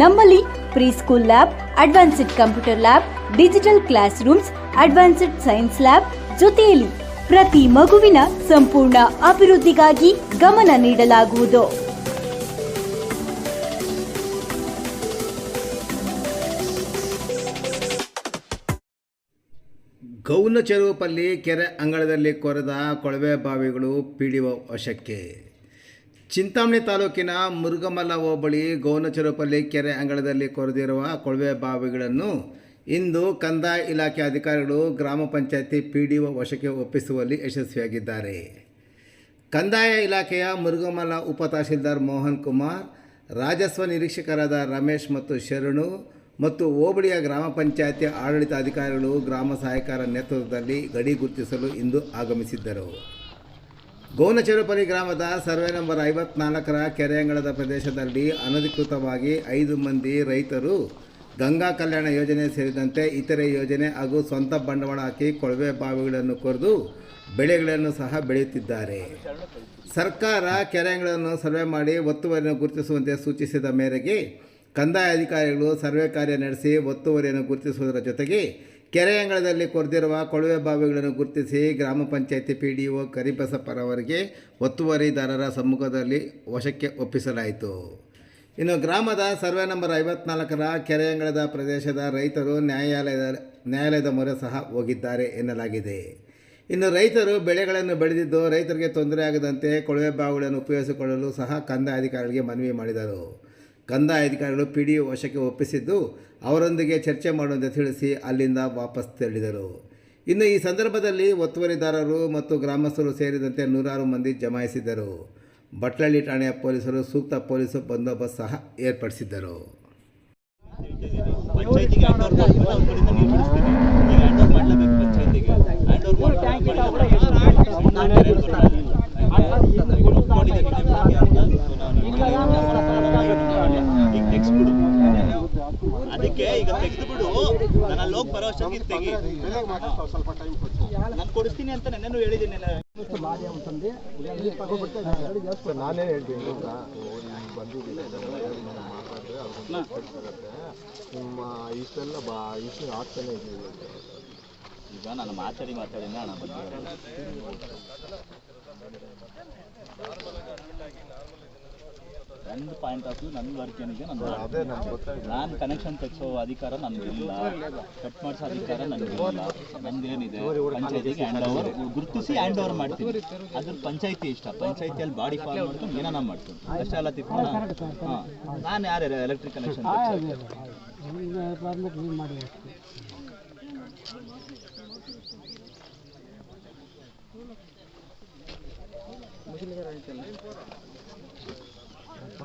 ನಮ್ಮಲ್ಲಿ pre school lab, advanced computer lab, digital class rooms advanced science lab ಜೊತೆಯಲ್ಲಿ ಪ್ರತಿ ಮಗುವಿನ ಸಂಪೂರ್ಣ ಅಭಿವೃದ್ಧಿಗಾಗಿ ಗಮನ ನೀಡಲಾಗುವುದು. ಗೌನ ಚೆರುವಪಲ್ಲಿ ಕೆರೆ ಅಂಗಳದಲ್ಲಿ ಕೊರೆದ ಕೊಳವೆ ಬಾವಿಗಳು ಪಿಡಿಒ ವಶಕ್ಕೆ. ಚಿಂತಾಮಣಿ ತಾಲೂಕಿನ ಮುರುಗಮಲ್ಲ ಹೋಬಳಿ ಗೌನಚರಪಲ್ಲಿ ಕೆರೆ ಅಂಗಳದಲ್ಲಿ ಕೊರೆದಿರುವ ಕೊಳವೆ ಬಾವಿಗಳನ್ನು ಇಂದು ಕಂದಾಯ ಇಲಾಖೆ ಅಧಿಕಾರಿಗಳು ಗ್ರಾಮ ಪಂಚಾಯತಿ ಪಿ ಡಿ ಒ ವಶಕ್ಕೆ ಒಪ್ಪಿಸುವಲ್ಲಿ ಯಶಸ್ವಿಯಾಗಿದ್ದಾರೆ. ಕಂದಾಯ ಇಲಾಖೆಯ ಮುರುಗಮಲ್ಲ ಉಪ ತಹಶೀಲ್ದಾರ್ ಮೋಹನ್ ಕುಮಾರ್, ರಾಜಸ್ವ ನಿರೀಕ್ಷಕರಾದ ರಮೇಶ್ ಮತ್ತು ಶರಣು ಮತ್ತು ಹೋಬಳಿಯ ಗ್ರಾಮ ಪಂಚಾಯತಿ ಆಡಳಿತ ಅಧಿಕಾರಿಗಳು ಗ್ರಾಮ ಸಹಾಯಕರ ನೇತೃತ್ವದಲ್ಲಿ ಗಡಿ ಗುರುತಿಸಲು ಇಂದು ಆಗಮಿಸಿದ್ದರು. ಗೌನಚೆರುಪಲ್ಲಿ ಗ್ರಾಮದ ಸರ್ವೆ ನಂಬರ್ ಐವತ್ನಾಲ್ಕರ ಕೆರೆಯಂಗಳದ ಪ್ರದೇಶದಲ್ಲಿ ಅನಧಿಕೃತವಾಗಿ ಐದು ಮಂದಿ ರೈತರು ಗಂಗಾ ಕಲ್ಯಾಣ ಯೋಜನೆ ಸೇರಿದಂತೆ ಇತರೆ ಯೋಜನೆ ಹಾಗೂ ಸ್ವಂತ ಬಂಡವಾಳ ಹಾಕಿ ಕೊಳವೆ ಬಾವಿಗಳನ್ನು ಕೊರೆದು ಬೆಳೆಗಳನ್ನು ಸಹ ಬೆಳೆಯುತ್ತಿದ್ದಾರೆ. ಸರ್ಕಾರ ಕೆರೆಗಳನ್ನು ಸರ್ವೆ ಮಾಡಿ ಒತ್ತುವರಿಯನ್ನು ಗುರುತಿಸುವಂತೆ ಸೂಚಿಸಿದ ಮೇರೆಗೆ ಕಂದಾಯ ಅಧಿಕಾರಿಗಳು ಸರ್ವೆ ಕಾರ್ಯ ನಡೆಸಿ ಒತ್ತುವರಿಯನ್ನು ಗುರುತಿಸುವುದರ ಜೊತೆಗೆ ಕೆರೆ ಅಂಗಳದಲ್ಲಿ ಕೊರೆದಿರುವ ಕೊಳವೆ ಬಾವಿಗಳನ್ನು ಗುರುತಿಸಿ ಗ್ರಾಮ ಪಂಚಾಯಿತಿ ಪಿ ಡಿ ಒ ಕರಿಬಸಪ್ಪರವರಿಗೆ ಒತ್ತುವರಿದಾರರ ಸಮ್ಮುಖದಲ್ಲಿ ವಶಕ್ಕೆ ಒಪ್ಪಿಸಲಾಯಿತು. ಇನ್ನು ಗ್ರಾಮದ ಸರ್ವೆ ನಂಬರ್ ಐವತ್ನಾಲ್ಕರ ಕೆರೆ ಅಂಗಳದ ಪ್ರದೇಶದ ರೈತರು ನ್ಯಾಯಾಲಯದ ನ್ಯಾಯಾಲಯದ ಮೊರೆ ಸಹ ಹೋಗಿದ್ದಾರೆ ಎನ್ನಲಾಗಿದೆ. ಇನ್ನು ರೈತರು ಬೆಳೆಗಳನ್ನು ಬೆಳೆದಿದ್ದು ರೈತರಿಗೆ ತೊಂದರೆಯಾಗದಂತೆ ಕೊಳವೆ ಬಾವಿಗಳನ್ನು ಉಪಯೋಗಿಸಿಕೊಳ್ಳಲು ಸಹ ಕಂದಾಯ ಅಧಿಕಾರಿಗಳಿಗೆ ಮನವಿ ಮಾಡಿದರು. ಕಂದಾಯ ಅಧಿಕಾರಿಗಳು ಪಿ ಡಿ ವಶಕ್ಕೆ ಒಪ್ಪಿಸಿದ್ದು ಅವರೊಂದಿಗೆ ಚರ್ಚೆ ಮಾಡುವಂತೆ ತಿಳಿಸಿ ಅಲ್ಲಿಂದ ವಾಪಸ್ ತೆರಳಿದರು. ಇನ್ನು ಈ ಸಂದರ್ಭದಲ್ಲಿ ಒತ್ತುವರಿದಾರರು ಮತ್ತು ಗ್ರಾಮಸ್ಥರು ಸೇರಿದಂತೆ ನೂರಾರು ಮಂದಿ ಜಮಾಯಿಸಿದ್ದರು. ಬಟ್ಲಳ್ಳಿ ಠಾಣೆಯ ಪೊಲೀಸರು ಸೂಕ್ತ ಪೊಲೀಸ್ ಬಂದೋಬಸ್ತ್ ಸಹ ಏರ್ಪಡಿಸಿದ್ದರು. ಪಂಚಾಯತಿಗೆ ಹ್ಯಾಂಡ್ ಓವರ್ ಮಾಡಿದ್ಮೇಲೆ ಅವ್ರ ಕಡೆಯಿಂದ ನೀರು ಬಿಡಿಸ್ತೀವಿ ಈಗ ಹ್ಯಾಂಡ್ ಓವರ್ ಮಾಡಲೇಬೇಕು ಪಂಚಾಯತಿಗೆ ಹ್ಯಾಂಡ್ ಓವರ್ ಈಗ ನೆಕ್ಸ್ಟ್ ಬಿಡು ಅದಕ್ಕೆ ಈಗ ತೆಗೆದು ಬಿಡು ನಾನು ಅಲ್ಲಿ ಹೋಗಿ ಬರೋ ಅಷ್ಟೊತ್ತಿಗೆ ತೆಗಿ. ನಾನು ಕೊಡಿಸ್ತೀನಿ ಅಂತ ನೆನ್ನೆನೂ ಹೇಳಿದ್ದೀನಿ. ನಾನೇ ಹೇಳ್ತೀನಿ. ಬಂದಿದ್ದೀನಿ ನಿಮ್ಮ ಇಷ್ಟೆಲ್ಲ ಬಾ ಇಷ್ಟು ಆಗ್ತಾನೆ ಈಗ ನಾನು ಮಾತಾಡಿ ಮಾತಾಡಿ ನಾನು ನನ್ನ ಪಾಯಿಂಟ್ ಆಫ್ ವ್ಯೂ ನನ್ನ ವರ್ಕ್ ಏನಿದೆ ನನ್ನ ನಾನು ಕನೆಕ್ಷನ್ ತೆಗೆಸೋ ಅಧಿಕಾರ ನನಗಿಲ್ಲ ಕಟ್ ಮಾಡಿಸೋ ಅಧಿಕಾರ ನನಗಿಲ್ಲ ನಂದೇನಿದೆ? ಪಂಚಾಯತಿಗೆ ಹ್ಯಾಂಡ್ ಓವರ್ ಗುರುತಿಸಿ ಹ್ಯಾಂಡ್ ಓವರ್ ಮಾಡ್ತೀನಿ. ಅದ್ರ ಪಂಚಾಯತಿ ಇಷ್ಟ. ಪಂಚಾಯತಿಯಲ್ಲಿ ಬಾಡಿ ಫಾಲ್ ಮಾಡ್ಕೊಂಡು ಏನಾನ ಮಾಡ್ತೀನಿ. ಅಷ್ಟೇ ಅಲ್ಲ ತಿಕ್ಕೋಣ ಹಾಂ. ನಾನು ಯಾರು ಎಲೆಕ್ಟ್ರಿಕ್ ಕನೆಕ್ಷನ್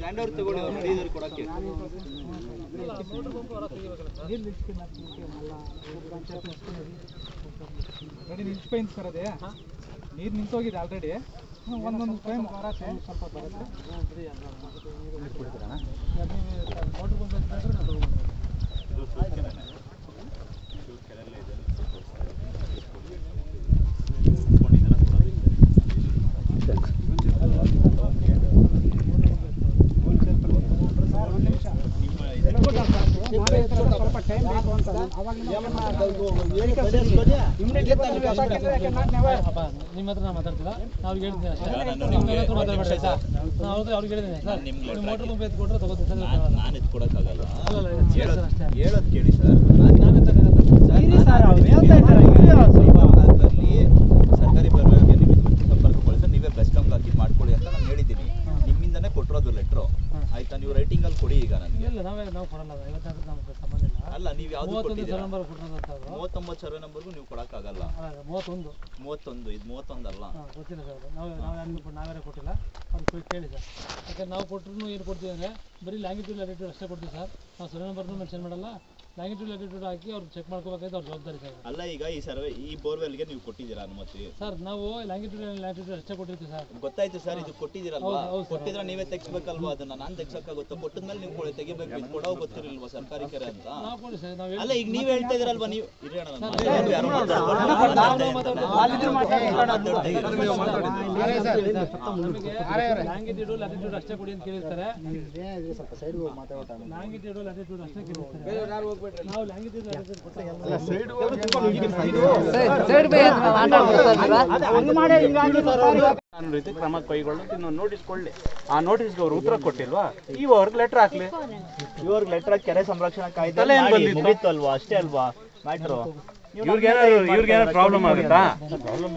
ಲ್ಯಾಂಡ್ ಓವರ್ ತಗೊಳ್ಳಿ ಅವ್ರು ಕೊಡೋಕ್ಕೆ. ನೀರು ನಿಂತೋಗಿದೆ ಆಲ್ರೆಡಿ ಒಂದೊಂದು ಟೈಮ್ ಬರತ್ತೆ ಸ್ವಲ್ಪ ಬರುತ್ತೆ. ಮೋಟ್ರ್ ಬಂದ್ರೆ ನಾವು ನಿಮ್ಮ ಹತ್ರ ನಾ ಮಾತಾಡ್ತಿಲ್ಲ ನಾವು ಹೇಳ್ತೀನಿ ಅಷ್ಟೇ ನಿಮ್ಮ ಹತ್ರ ಮಾತಾಡ್ಬೇಡ ಆಯ್ತಾ ನಾವು ಅವ್ರಿಗೆ ಅವ್ರಿಗೆ ಹೇಳಿದ್ದೀನಿ ಸರ್ ನಿಮ್ಮ ಮೋಟ್ರ್ ತುಂಬ ಎತ್ತು ಕೊಟ್ಟರೆ ತಗೋತೀನಿ ಸರ್ ನಾನು ನಾನು ಎತ್ಕೊಡಕ್ಕಾಗಲ್ಲ ಅಲ್ಲ ಹೇಳೋದ್ ಅಷ್ಟೇ ಹೇಳೋದ್ ಕೇಳಿ ಸರ್ ಅವ್ರು ಹೇಳ್ತಾ ಅಲ್ಲಿ ಸರ್ಕಾರಿ ಬರವಣಿಗೆ ನಿಮ್ಮ ಸಂಪರ್ಕಗೊಳಿಸಿ ನೀವೇ ಬೆಸ್ಕಾಮ್ಗೆ ಹಾಕಿ ಮಾಡ್ಕೊಳ್ಳಿ ಅಂತ ನಾನು ಹೇಳಿದ್ದೀನಿ ನಿಮ್ಮಿಂದನೇ ಕೊಟ್ಟಿರೋದು ಲೆಟ್ರು ಆಯ್ತಾ ನೀವು ರೈಟಿಂಗಲ್ಲಿ ಕೊಡಿ ಈಗ ನನಗೆ ಇಲ್ಲ ನಾವೇ ನಾವು ಕೊಡಲ್ಲ ಐವತ್ತಾರು ನಮ್ಗೆ ಸಂಬಂಧ ಇಲ್ಲ ಅಲ್ಲ ನೀವು ಯಾವ್ದು ಮೂವತ್ತೊಂದು ಕೊಟ್ಟಿದ್ದೀರಾ? ಮೂವತ್ತೊಂಬತ್ತು ಸರ್ವೆ ನಂಬರ್ಗೂ ನೀವು ಕೊಡೋಕ್ಕಾಗಲ್ಲ. ಮೂವತ್ತೊಂದು. ಮೂವತ್ತೊಂದು ಇದು ಮೂವತ್ತೊಂದಲ್ಲ? ಗೊತ್ತಿಲ್ಲ ಸರ್ ನಾವು ನಾವು ಯಾರು ಕೊಟ್ಟಿಲ್ಲ. ಅವ್ರು ಕೇಳಿ ಸರ್. ಯಾಕಂದ್ರೆ ನಾವು ಕೊಟ್ಟರು ಏನು ಕೊಡ್ತೀವಿ ಅಂದರೆ ಬರೀ ಲ್ಯಾಂಗ್ವೇಜ್ ಅಷ್ಟೇ ಕೊಡ್ತೀವಿ ಸರ್. ನಾವು ಸರ್ವೆ ನಂಬರ್ನೂ ಮೆನ್ಷನ್ ಮಾಡಲ್ಲ. ಲ್ಯಾಂಗಿಟ್ಯೂಡ್ ಲ್ಯಾಟಿಟ್ಯೂಡ್ ಹಾಕಿ ಅವ್ರು ಚೆಕ್ ಮಾಡ್ಕೋಬೇಕಾದ್ರೆ ಅವ್ರ ಜವಾಬ್ದಾರಿ ಸರ್ ಅಲ್ಲ ಈಗ ಈ ಸರ್ವೆ ಈ ಬೋರ್ವೆಲ್ಗೆ ನೀವು ಕೊಟ್ಟಿದ್ದೀರಾ ಅನುಮತಿ? ಸರ್ ನಾವು ಲ್ಯಾಂಗಿಟ್ಯೂಡ್ ಲ್ಯಾಟಿಟ್ಯೂಡ್ ಅಷ್ಟೇ ಕೊಟ್ಟಿರ್ತೀವಿ ಸರ್ ಗೊತ್ತಾಯ್ತು ಸರ್ ಇದು ಕೊಟ್ಟಿದ್ದೀರಲ್ವಾ. ಕೊಟ್ಟಿದ್ರೆ ನೀವೇ ತೆಗಿಸ್ಬೇಕಲ್ವಾ ಅದನ್ನ? ನಾನು ತೆಗ್ಸಕ್ಕಾಗುತ್ತಾ? ಕೊಟ್ಟಿದ್ಮೇಲೆ ನೀವು ಕೊಡಿ ತೆಗಿಬೇಕು ಇದು ಕೊಡೋ ಗೊತ್ತಿರಲಿಲ್ವಾ ಸರ್ಕಾರಿ ಕೆರೆ ಅಂತ? ನಾವು ಕೊಡಿ ಸರ್ ನಾವು ಅಲ್ಲ ಈಗ ನೀವ್ ಹೇಳ್ತಾ ಇದ್ರಲ್ವಾ ನೀವು? ಲ್ಯಾಂಗಿಟ್ಯೂಡ್ ಲ್ಯಾಟಿಟ್ಯೂಡ್ ಅಷ್ಟೇ ಕೊಡಿ ಅಂತ ಕೇಳಿರ್ತಾರೆ. ಲ್ಯಾಂಗಿಟ್ಯೂಡ್ ಲ್ಯಾಟಿಟ್ಯೂಡ್ ಅಷ್ಟೇ ಕೇಳಿರ್ತಾರೆ. ರೀತಿ ಕ್ರಮ ಕೈಗೊಳ್ಳೋದು ನೋಟಿಸ್ ಕೊಡ್ಲಿ ಆ ನೋಟಿಸ್ಗೆ ಅವ್ರು ಉತ್ತರ ಕೊಟ್ಟಿಲ್ವಾ? ಇವ್ರಿಗೆ ಲೆಟರ್ ಹಾಕ್ಲಿ. ಇವ್ರಿಗೆ ಲೆಟರ್ ಕೆರೆ ಸಂರಕ್ಷಣಾ ಕಾಯ್ದೆ ಅಲ್ವಾ ಅಷ್ಟೇ ಅಲ್ವಾ? ಮ್ಯಾಟ್ರು ಇವ್ರಿಗೇನಾದ್ರು ಇವ್ರಿಗೇನಾದ್ರು ಪ್ರಾಬ್ಲಮ್ ಆಗುತ್ತಾ?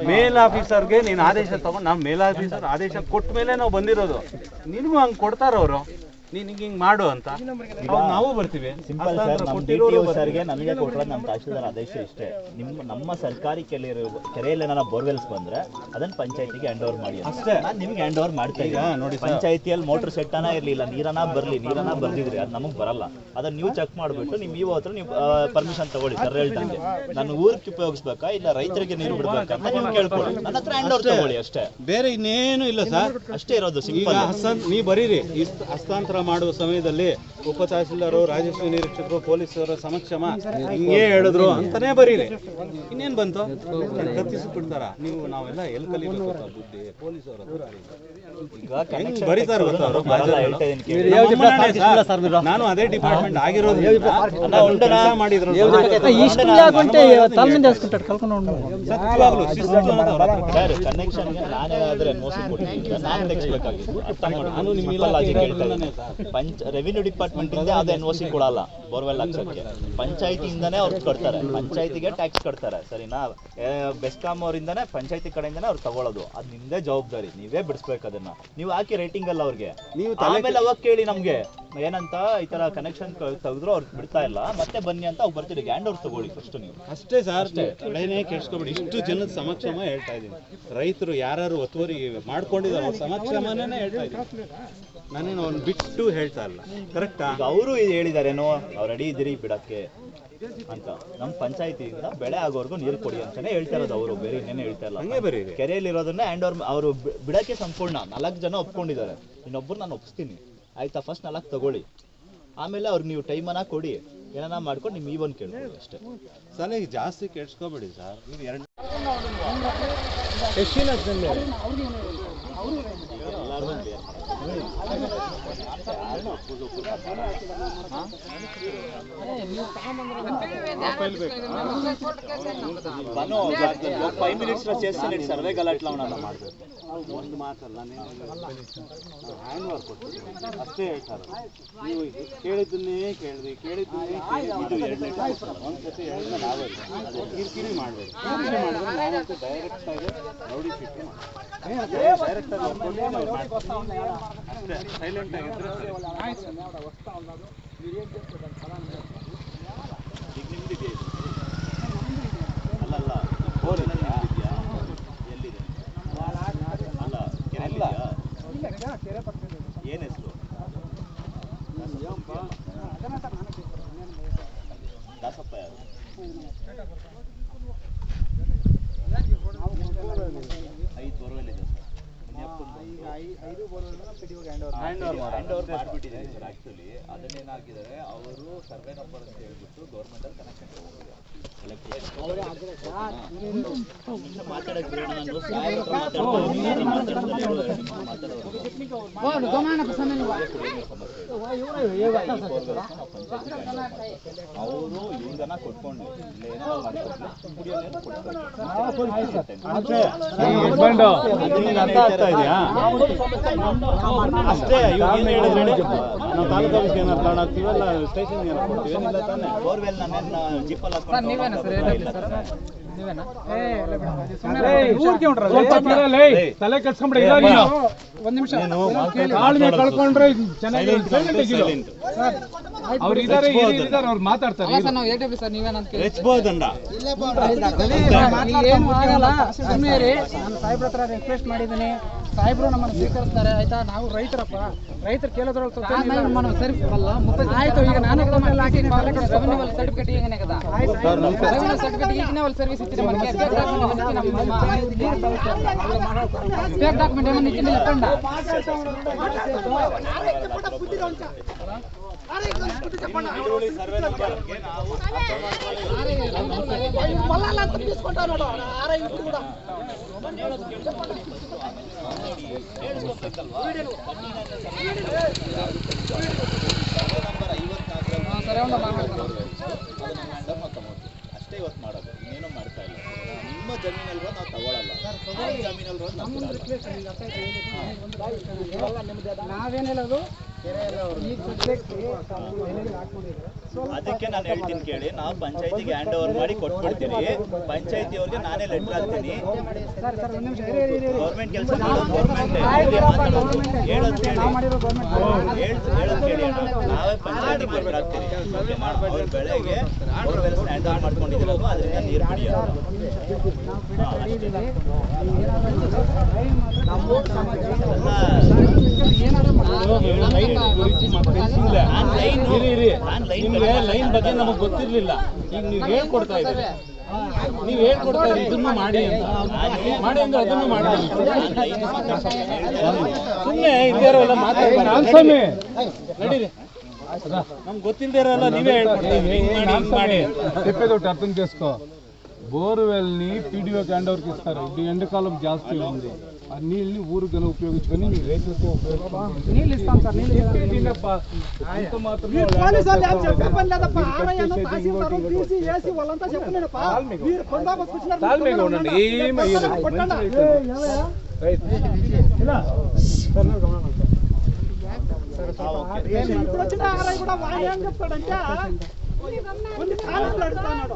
ಮೇಲ್ ಆಫೀಸರ್ಗೆ ನೀನು ಆದೇಶ ತಗೊಂಡು ನಾವು ಮೇಲ್ ಆಫೀಸರ್ ಆದೇಶ ಕೊಟ್ಟ ಮೇಲೆ ನಾವು ಬಂದಿರೋದು. ನಿನ್ಗೂ ಹಂಗೆ ಕೊಡ್ತಾರ ಅವರು. ನೀನು ಹಿಂಗ್ ಹಿಂಗ್ ಮಾಡು ಅಂತ. ಅವಾಗ ನಾವು ಬರ್ತೀವಿ. ಸಿಂಪಲ್ ಸರ್ ನಮ್ಮ DTO ಸರ್ಗೆ ನಮಗೆ ಕೊಟ್ಟಿರೋದು ನಮ್ಮ ತಹಶೀಲ್ದಾರ್ ಆದೇಶ ಇಷ್ಟೇ. ನಿಮ್ಮ ನಮ್ಮ ಸರ್ಕಾರಿ ಕೆರೆ ಕೆರೆಯಲ್ಲಿ ಏನಾರ ಬೋರ್ವೆಲ್ಸ್ ಬಂದ್ರೆ ಅದನ್ನ ಪಂಚಾಯತಿಗೆ ಹ್ಯಾಂಡ್ ಓವರ್ ಮಾಡಿ ಅಷ್ಟೇ. ನಾನು ನಿಮ್ಗೆ ಹ್ಯಾಂಡ್ ಓವರ್ ಮಾಡ್ತಾ ಈಗ ನೋಡಿ ಇದ್ದೀನಿ ಪಂಚಾಯತಿಯಲ್ಲಿ ಮೋಟರ್ ಸೆಟ್ಟನ ಇರಲಿಲ್ಲ ನೀರನ್ನ ಬರ್ಲಿ ನೀರನ್ನ ಬರ್ದಿದ್ರಿ ಅದು ನಮಗೆ ಬರಲ್ಲ. ಅದನ್ನ ನೀವು ಚೆಕ್ ಮಾಡ್ಬಿಟ್ಟು ನಿಮ್ಮ ಇವ ಹತ್ರ ನೀವು ಪರ್ಮಿಷನ್ ತಗೊಳ್ಳಿ ಸರ್ ಹೇಳ್ದಂಗೆ. ನಾನು ಊರಿಗೆ ಉಪಯೋಗಿಸ್ಬೇಕಾ ಇಲ್ಲ ರೈತರಿಗೆ ನೀರು ಬಿಡ್ಬೇಕಾ ಅಂತ ನೀವು ಕೇಳ್ಕೊಳ್ಳಿ. ನನ್ನ ಹತ್ರ ಹ್ಯಾಂಡ್ ಓವರ್ ತಗೊಳ್ಳಿ ಅಷ್ಟೇ. ಬೇರೆ ಇನ್ನೇನು ಇಲ್ಲ ಸರ್ ಅಷ್ಟೇ ಇರೋದು ಈಗ ಸಿಂಪಲ್ ಹಸ್ತಾನ್ ನೀ ಬರೀರಿ. ಇಸ್- ಹಸ್ತಾಂತರ ಮಾಡುವ ಸಮಯದಲ್ಲಿ ಉಪ ತಹಸೀಲ್ದಾರು ರಾಜಸ್ವ ನಿರೀಕ್ಷಕರು ಪೊಲೀಸರ ಸಮಕ್ಷಮ ಹಿಂಗೇ ಹೇಳಿದ್ರು ಅಂತಾನೆ ಬರೀರಿ ಇನ್ನೇನ್ ಬಂತು? ಕತ್ತಿಸ್ಬಿಡ್ತಾರ ನೀವು ನಾವೆಲ್ಲ ಎಲ್ಲಿ ಕಲಿಬೇಕು ಬುದ್ಧಿ? ಪೊಲೀಸರ ಹೆಂಗ್ ಬರೀತಾರ ಗೊತ್ತಾ ಅವ್ರು? ಸರ್, ನಾನು ಅದೇ ಡಿಪಾರ್ಟ್ಮೆಂಟ್ ಆಗಿರೋದು ಕನೆಕ್ಷನ್ ಕೆಲಸ ಮಾಡಿದ್ರು. ಸತ್ಯವಾಗ್ಲೂ ಶಿಸ್ತು ಅನ್ನೋದು ಅವ್ರ ಹತ್ರ ಸರ್ ಕನೆಕ್ಷನ್ಗೆ ನಾನೇ ಆದ್ರೆ ಮೋಸ ಕೊಟ್ಟಿದ್ದೀನಿ ನಾನು ತೆಗಿಸ್ಬೇಕಾಗಿತ್ತು ಅರ್ಥ ಮಾಡಿ ನಾನು ನಿಮ್ಮ ಲಾಜಿಕ್ ಹೇಳ್ತಾ ಇದ್ದೀನಿ. ಪಂಚ ರೆವಿನ್ಯೂ ಡಿಪಾರ್ಟ್ಮೆಂಟ್ ಇಂದ ಅದು ಎನ್ಒಸಿ ಕೊಡಲ್ಲ ಬೋರ್ವೆಲ್ ಹಾಕ್ಸೋಕ್ಕೆ. ಪಂಚಾಯತಿಯಿಂದನೇ ಅವ್ರು ಕಟ್ತಾರೆ. ಪಂಚಾಯತಿಗೆ ಟ್ಯಾಕ್ಸ್ ಕಟ್ತಾರೆ ಸರಿನಾ? ಬೆಸ್ಕಾಮ್ ಬೆಸ್ಕಾಂ ಅವರಿಂದನೇ ಪಂಚಾಯತಿ ಕಡೆಯಿಂದನೇ ಅವ್ರು ತಗೊಳ್ಳೋದು ಅದು ನಿಮ್ದೇ ಜವಾಬ್ದಾರಿ. ನೀವೇ ಬಿಡಿಸ್ಬೇಕು ಅದನ್ನ. ನೀವು ಹಾಕಿ ರೇಟಿಂಗ್ ಅಲ್ಲ ಅವ್ರಿಗೆ. ನೀವು ಆಮೇಲೆ ಅವಾಗ ಕೇಳಿ ನಮ್ಗೆ ಏನಂತ ಈ ತರ ಕನೆಕ್ಷನ್ ತೆಗೆದ್ರು ಅವ್ರು ಬಿಡ್ತಾ ಇಲ್ಲ. ಮತ್ತೆ ಬನ್ನಿ ಅಂತ ಅವ್ರು ಬರ್ತೀರಿ ಗ್ಯಾಂಡ್ ಅವ್ರು ತಗೊಳ್ಳಿ ಫಸ್ಟ್ ನೀವು. ಅಷ್ಟೇ ಸರ್ ತಲೆನೇ ಕೇಳಿಸ್ಕೊಬೇಡಿ. ಇಷ್ಟು ಜನದ ಸಮಕ್ಷಮ ಹೇಳ್ತಾ ಇದ್ದೀನಿ. ರೈತರು ಯಾರು ಒತ್ತುವರಿ ಮಾಡ್ಕೊಂಡಿದ್ದಾರೆ ಸಮಕ್ಷಮನೇ ಹೇಳ್ತಾ ಇದ್ದೀನಿ. ನಾನೇನು ಒಂದು ಬಿಟ್ಟು ಹೇಳ್ತಾ ಇಲ್ಲ. ಕರೆಕ್ಟಾ ಅವರು ಹೇಳಿದಾರೇನೋ ಅವ್ರು ರೆಡಿ ಇದ್ದೀರಿ ಬಿಡಕ್ಕೆ ಅಂತ. ನಮ್ಮ ಪಂಚಾಯತಿಯಿಂದ ಬೆಳೆ ಆಗೋರ್ಗು ನೀರು ಕೊಡಿ ಅಂತಾನೆ ಹೇಳ್ತಾ ಇರೋದು ಅವರು ಬೇರೆ ಇನ್ನೇನು ಹೇಳ್ತಾ ಇಲ್ಲ. ಹಂಗೆ ಬರೀ ಕೆರೆಯಲ್ಲಿ ಇರೋದನ್ನ ಹ್ಯಾಂಡ್ ಓವರ್ ಅವರು ಬಿಡಕ್ಕೆ ಸಂಪೂರ್ಣ ನಾಲ್ಕು ಜನ ಒಪ್ಕೊಂಡಿದ್ದಾರೆ. ಇನ್ನೊಬ್ಬರು ನಾನು ಒಪ್ಸ್ತೀನಿ. ಆಯ್ತಾ ಫಸ್ಟ್ ನಾಲ್ಕು ತಗೊಳ್ಳಿ. ಆಮೇಲೆ ಅವ್ರಿಗೆ ನೀವು ಟೈಮನ್ನ ಕೊಡಿ. ಏನನ್ನ ಮಾಡ್ಕೊಂಡು ನಿಮ್ಮ ಈವನ್ ಒಂದು ಕೇಳ್ಕೊಳ್ಳಿ ಅಷ್ಟೇ. ಸಲಹೆ ಜಾಸ್ತಿ ಕೆಡ್ಸ್ಕೊಬೇಡಿ ಸರ್. ನೀವು ಎರಡು ಬನ್ನು ಫೈವ್ ಮಿನಿಟ್ಸ್ చేస్తాను ಸರ್ವೆ ಗಲಾಟ್ಲ ಅವನಲ್ಲ ಮಾಡ್ಬೇಕು ಒಂದು ಮಾತಲ್ಲ ನೀವು ಹ್ಯಾಂಡ್ ಓವರ್ ಕೊಟ್ಟು ಅಷ್ಟೇ ಹೇಳ್ತಾರೆ ನೀವು ಕೇಳಿದ್ದನ್ನೇ ಕೇಳಿದ್ರಿ ಕೇಳಿದ್ದನ್ನೇ ಕೇಳಿದ್ರಿ ಒಂದು ಸತಿ ಹೇಳಿದ್ರೆ ನಾವೇ ಅದು ಕಿರಿಕಿರಿ ಮಾಡಬೇಡಿ ಕಿರಿಕಿರಿ ಮಾಡಿದ್ರೆ ನಾವಂತೂ ಡೈರೆಕ್ಟ್ ಆಗಿ ರೌಡಿ ಶೀಟ್ ಡೈರೆಕ್ಟ್ ಆಗಿ ನೋಡ್ಕೊಂಡೇ ನಾವು ಮಾಡ್ತೀವಿ. ಅಷ್ಟೇ ಸೈಲೆಂಟ್ ಆಗಿದ್ರೆ ಏನು ಹೆಸರು ದಾಸಪ್ಪ ಐದು ಬೋರ್ವೆಲ್ ಸರ್ ಆ್ಯಕ್ಚುಲಿ ಅದನ್ನೇನಾಗಿದ್ದಾರೆ ಅವರು ಸರ್ವೆ ನಂಬರ್ ಅಂತ ಹೇಳ್ಬಿಟ್ಟು ಗೌರ್ಮೆಂಟಲ್ಲಿ ಕನೆಕ್ಷನ್ ಮಾತಾಡಕ್ಕೆ ಅವರು ಇವ್ರಿಗನ ಕೊಟ್ಕೊಂಡು ಅಷ್ಟೇ ಇವಾಗ ಏನು ಹೇಳಿದ್ರೆ ನಾವು ತಾಲೂಕು ಆಫೀಸ್ಗೆ ಏನಾರು ಕಾರಣ ಸ್ಟೇಷನ್ ಸ್ಟೇಷನ್ಗೆ ಏನಾರು ಕೊಡ್ತೀವಿ ಏನಿಲ್ಲ ತಾನೇ ಬೋರ್ವೆಲ್ ನಾನೇನು ಜಿಪ್ಪಲ್ಲಿ ಹಾಕೊಂಡು ತಲೆ ಕೆಡ್ಸ್ಕೊಂಬಿಡಿ ಒಂದು ನಿಮಿಷ ಕಳ್ಕೊಂಡ್ರೆ ಅವ್ರು ಇದಾರೆ ಇದಾರೆ ಮಾತಾಡ್ತಾರೆ ಏನು ಆಗಲ್ಲ ಸಾಹೇಬ್ರ ಹತ್ರ ರಿಕ್ವೆಸ್ಟ್ ಮಾಡಿದ್ದೀನಿ ಸಾಹೇಬ್ರು ನಮ್ಮನ್ನು ಸ್ವೀಕರಿಸ್ತಾರೆ ಆಯ್ತಾ ನಾವು ರೈತರಪ್ಪ ರೈತರು ಕೇಳೋದ್ರಲ್ಲಿ ಆಯ್ತು ಈಗ ನಾನೇ certificate certificate service document document ಇಟ್ಕೊಂಡ చెప్పండి ಸರ್ವೆ ನಂಬರ್ಗೆ ನಾವು సరే ఉందా మాట్లాడతాను ಅದನ್ನ ಹ್ಯಾಂಡಲ್ ನಾವು ತಗೊಳ್ತೀವಿ ಅಷ್ಟೇ ಇವತ್ತು ಮಾಡೋದು ಇನ್ನೇನು ಮಾಡ್ತಾ ಇಲ್ಲ ನಿಮ್ಮ ಸರ್ ನಾವು ತಗೊಳ್ಳಲ್ಲ ನಮ್ಮ ಜಮೀನಲ್ಲಿ ನಾವು ಬಿಡಲ್ಲ. ನಾವೇನ್ ಹೇಳೋದು ಈಗ ಸದ್ಯಕ್ಕೆ ಹಾಕೊಂಡಿದ್ರೆ ಅದಕ್ಕೆ ನಾನು ಹೇಳ್ತೀನಿ ಕೇಳಿ ನಾವು ಪಂಚಾಯತಿಗೆ ಹ್ಯಾಂಡ್ ಓವರ್ ಮಾಡಿ ಕೊಟ್ಬಿಡ್ತೀನಿ. ಪಂಚಾಯತಿ ಅವ್ರಿಗೆ ನಾನೇ ಲೆಟರ್ ಹಾಕ್ತೀನಿ. ಗೌರ್ಮೆಂಟ್ ಕೆಲಸ ನಾವೇ ಹೇಳೋದು ಕೇಳಿ. ನಾವು ಹಾಕ್ತೀನಿ ಓಕೆನಾ? ಅವ್ರ ಬೆಳೆಗೆ ಬೋರ್ವೆಲ್ ಓವರ್ ಮಾಡ್ಕೊಂಡಿದ್ದೀರಲ್ವ? ಅದರಿಂದ ನೀರು ಬಿಡಿಯೋದು ನಿಮ್ಗೆ ಲೈನ್ ಬಗ್ಗೆ ನಮಗೆ ಗೊತ್ತಿರ್ಲಿಲ್ಲ ಈಗ ನೀವು ಹೇಳ್ಕೊಡ್ತಾ ಇದ್ದೀರಿ ನೀವು ಹೇಳ್ಕೊಡ್ತಾ ಇದ್ದೀರಿ ಇದನ್ನು ಮಾಡಿ ಅಂತ ಮಾಡಿ ಅಂದ್ರೆ ಅದನ್ನು ಮಾಡಿ ಸುಮ್ಮನೆ ಇದ್ದಾರಲ್ಲ ಮಾತಾಡ್ತಾರೆ ನಡೀರಿ ನಮ್ಗೆ ಗೊತ್ತಿಲ್ಲದೆ ಇರೋಲ್ಲ ನೀವೇ ಹೇಳ್ಕೊಡ್ತಾ ಇದ್ದೀರಿ ಹಿಂಗ್ ಮಾಡಿ ಹಿಂಗ್ ಮಾಡಿ ಅಂತ. చెప్పేది అర్థం చేసుకో బోర్వెల్ ని పీడిఓ హ్యాండ్ ఓవర్కి ఇస్తారు ఇప్పుడు ఎండాకాలం జాస్తి ఉంది నీళ్ళని ఊరు ఉపయోగించుకొని రైతులతో నీళ్ళు వాళ్ళంతా చెప్పలేదప్ప మీరు ఇప్పుడు వచ్చిన ఆలయం కూడా వాడు ఏం చెప్తాడంటే కొన్ని కాలం అడుగుతున్నాడు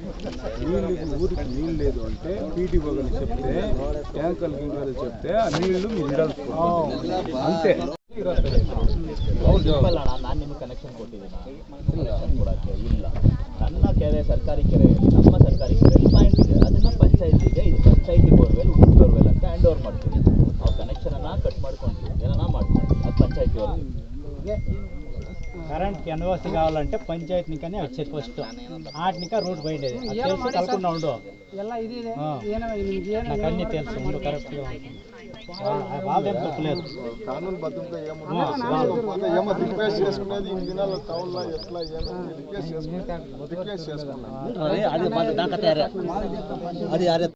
నీళ్ళు ఊరికి నీళ్ళు లేదు అంటే పీటీఓ బొగలు చెప్తే ట్యాంకర్ గింకర్లు చెప్తే ఆ నీళ్లు అంతే ನಾನು ನಿಮಗೆ ಕನೆಕ್ಷನ್ ಕೊಟ್ಟಿದ್ದೀನಿ. ಕೊಡೋಕ್ಕೆ ಇಲ್ಲ. ನನ್ನ ಕೆರೆ ಸರ್ಕಾರಿ ಕೆರೆ ನಮ್ಮ ಸರ್ಕಾರಿ ಕೆರೆ ಪಾಯಿಂಟ್ ಇದೆ. ಅದನ್ನು ಇದು. ಪಂಚಾಯತಿ ಬೋರ್ವೆಲ್ ಊರ್ ಅಂತ ಹ್ಯಾಂಡ್ ಓವರ್ ಮಾಡ್ತೀವಿ. ನಾವು ಕನೆಕ್ಷನನ್ನು ಕಟ್ ಮಾಡ್ಕೊಂಡು ಏನನ್ನ ಮಾಡ್ಕೊಂಡು ಅದು ಪಂಚಾಯತಿ కరెంట్కి ఎన్ఓసి కావాలంటే పంచాయతీ కానీ వచ్చేది ఫస్ట్ ఆటనిక రూట్ బయటది తెలుసు కలకుండా ఉండవు. నాకు అన్ని తెలుసు ఉండు కరెక్ట్గా బాధ ఏం తప్పలేదు అది అది